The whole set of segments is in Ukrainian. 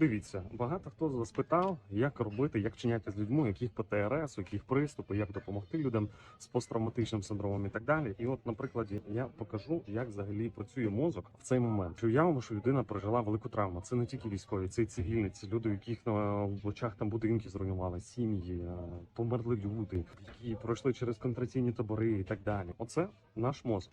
дивіться, багато хто спитав, як робити, як вчиняти з людьми, яких ПТРС, яких приступи, як допомогти людям з посттравматичним синдромом і так далі. І от, на прикладі, я покажу, як взагалі працює мозок в цей момент. Чи уявимо, що людина пережила велику травму. Це не тільки військові, це і цивільні, це люди, яких на в очах там будинки зруйнували, сім'ї, е, померли люди, які пройшли через контраційні табори і так далі. Оце наш мозок.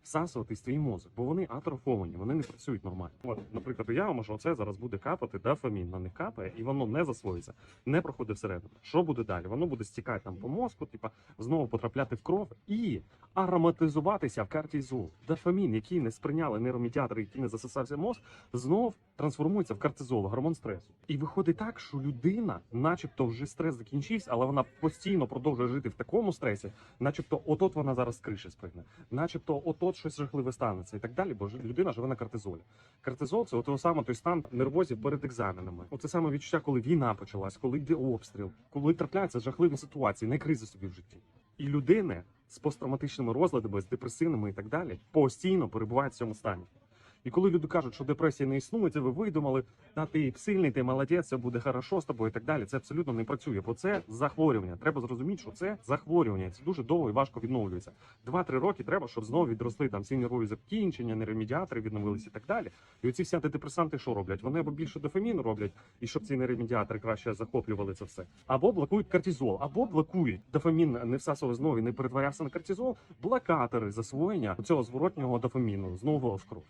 всасувати в твій мозок, бо вони атрофовані, вони не працюють нормально. От, наприклад, уявимо, що це зараз буде капати дофамін, на них капає, і воно не засвоїться, не проходить всередину. Що буде далі? Воно буде стікати там по мозку, типа знову потрапляти в кров і ароматизуватися в кортизол. Дофамін, який не сприйняли нейромедіатори, який не засосався мозк, знов трансформується в кортизол, гормон стресу. І виходить так, що людина, начебто, вже стрес закінчився, але вона постійно продовжує жити в такому стресі, начебто, отот вона зараз з криші спригне, начебто, отот щось жахливе станеться і так далі, бо людина живе на кортизолі. Кортизол це от саме той стан нервозів перед екзаменами. Оце саме відчуття, коли війна почалась, коли йде обстріл, коли трапляються жахливі ситуації, не кризи собі в житті. І людини з посттравматичними розладами, з депресивними і так далі, постійно перебувають в цьому стані. І коли люди кажуть, що депресія не існує, це ви видумали, та ти сильний, ти молодець, все буде хорошо з тобою і так далі. Це абсолютно не працює, бо це захворювання. Треба зрозуміти, що це захворювання. Це дуже довго і важко відновлюється. Два-три роки треба, щоб знову відросли там всі нервові закінчення, нейромедіатори відновилися і так далі. І оці всі антидепресанти що роблять? Вони або більше дофаміну роблять, і щоб ці нейромедіатори краще захоплювали це все, або блокують кортизол, або блокують дофамін не всасував знову і не перетворявся на кортизол. Блокатори засвоєння цього зворотнього дофаміну знову в кров.